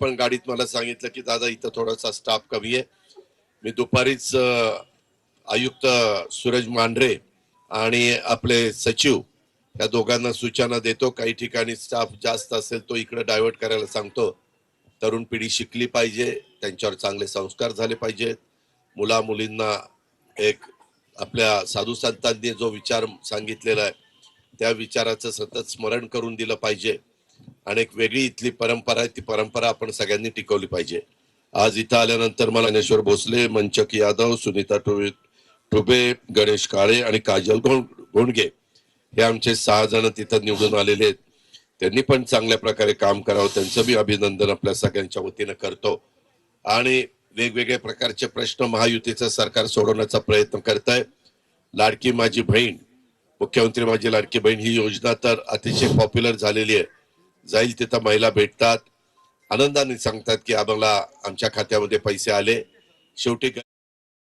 पण गाडीत मला सांगितलं की दादा इथं थोडासा स्टाफ कमी आहे. मी दुपारीच आयुक्त सूरज मांढरे आणि आपले सचिव या दोघांना सूचना देतो. काही ठिकाणी स्टाफ जास्त असेल तो इकडे डायव्हर्ट करायला सांगतो. तरुण पिढी शिकली पाहिजे त्यांच्यावर चांगले संस्कार झाले पाहिजेत. मुला मुलींना एक आपल्या साधू संतांनी जो विचार सांगितलेला आहे त्या विचाराचं सतत स्मरण करून दिलं पाहिजे. आणि एक वेगळी इथली परंपरा आहे ती परंपरा आपण सगळ्यांनी टिकवली पाहिजे. आज इथं आल्यानंतर मला ज्ञानेश्वर भोसले मंचक यादव सुनीता टुबे टुबे गणेश काळे आणि काजल गोंड- गोंडगे हे आमचे सहा जण तिथं निवडून आलेले आहेत. त्यांनी पण चांगल्या प्रकारे काम करावं त्यांचं मी अभिनंदन आपल्या सगळ्यांच्या वतीनं करतो. आणि वेगवेगळ्या प्रकारचे प्रश्न महायुतीचं सरकार सोडवण्याचा प्रयत्न करत आहे लाडकी माझी बहीण मुख्यमंत्री माझी लाडकी बहीण ही योजना तर अतिशय पॉप्युलर झालेली आहे. जाईल तिथं महिला भेटतात. आनंदाने सांगतात की आम्हाला आमच्या खात्यामध्ये पैसे आले. शेवटी